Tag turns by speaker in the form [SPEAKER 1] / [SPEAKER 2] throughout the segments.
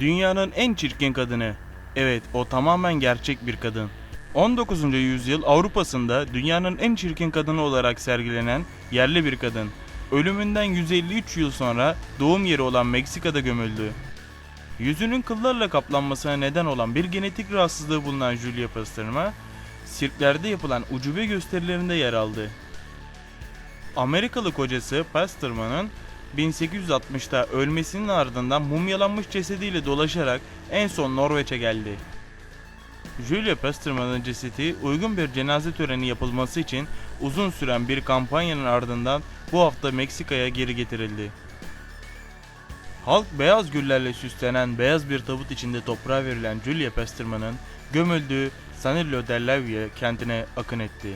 [SPEAKER 1] Dünyanın en çirkin kadını. Evet, o tamamen gerçek bir kadın. 19. yüzyıl Avrupa'sında dünyanın en çirkin kadını olarak sergilenen yerli bir kadın. Ölümünden 153 yıl sonra doğum yeri olan Meksika'da gömüldü. Yüzünün kıllarla kaplanmasına neden olan bir genetik rahatsızlığı bulunan Julia Pasterma, sirklerde yapılan ucube gösterilerinde yer aldı. Amerikalı kocası Pasterman'ın 1860'ta ölmesinin ardından mumyalanmış cesediyle dolaşarak en son Norveç'e geldi. Julia Pasterman'ın cesedi uygun bir cenaze töreni yapılması için uzun süren bir kampanyanın ardından bu hafta Meksika'ya geri getirildi. Halk beyaz güllerle süslenen beyaz bir tabut içinde toprağa verilen Julia Pasterman'ın gömüldüğü Sanillo Lavie kentine akın etti.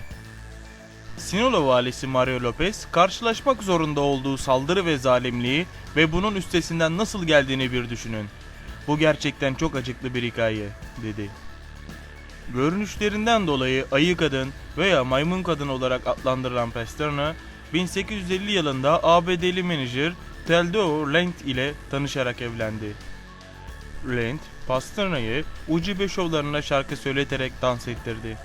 [SPEAKER 1] Sinaloa valisi Mario Lopez karşılaşmak zorunda olduğu saldırı ve zalimliği ve bunun üstesinden nasıl geldiğini bir düşünün. Bu gerçekten çok acıklı bir hikaye, dedi. Görünüşlerinden dolayı ayı kadın veya maymun kadın olarak adlandırılan Pasterna, 1850 yılında ABD'li menajer Theodore Land ile tanışarak evlendi. Land, Pasterna'yı ucube şovlarına şarkı söyleterek dans ettirdi.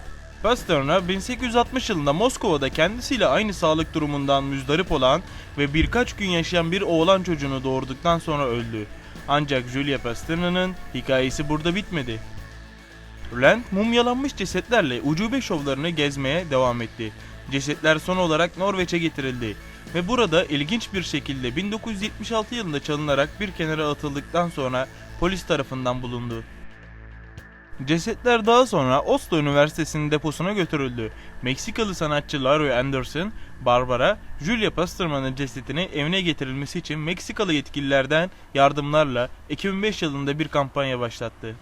[SPEAKER 1] Pasterna 1860 yılında Moskova'da kendisiyle aynı sağlık durumundan müzdarip olan ve birkaç gün yaşayan bir oğlan çocuğunu doğurduktan sonra öldü. Ancak Julia Pasterna'nın hikayesi burada bitmedi. Land mumyalanmış cesetlerle ucube şovlarını gezmeye devam etti. Cesetler son olarak Norveç'e getirildi ve burada ilginç bir şekilde 1976 yılında çalınarak bir kenara atıldıktan sonra polis tarafından bulundu. Cesetler daha sonra Oslo Üniversitesi'nin deposuna götürüldü. Meksikalı sanatçı Larry Anderson, Barbara, Julia Pasterman'ın cesetini evine getirilmesi için Meksikalı yetkililerden yardımlarla 2005 yılında bir kampanya başlattı.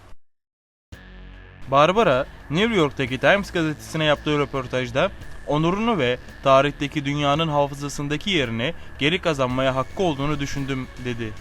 [SPEAKER 1] Barbara, New York'taki Times gazetesine yaptığı röportajda onurunu ve tarihteki dünyanın hafızasındaki yerini geri kazanmaya hakkı olduğunu düşündüm dedi.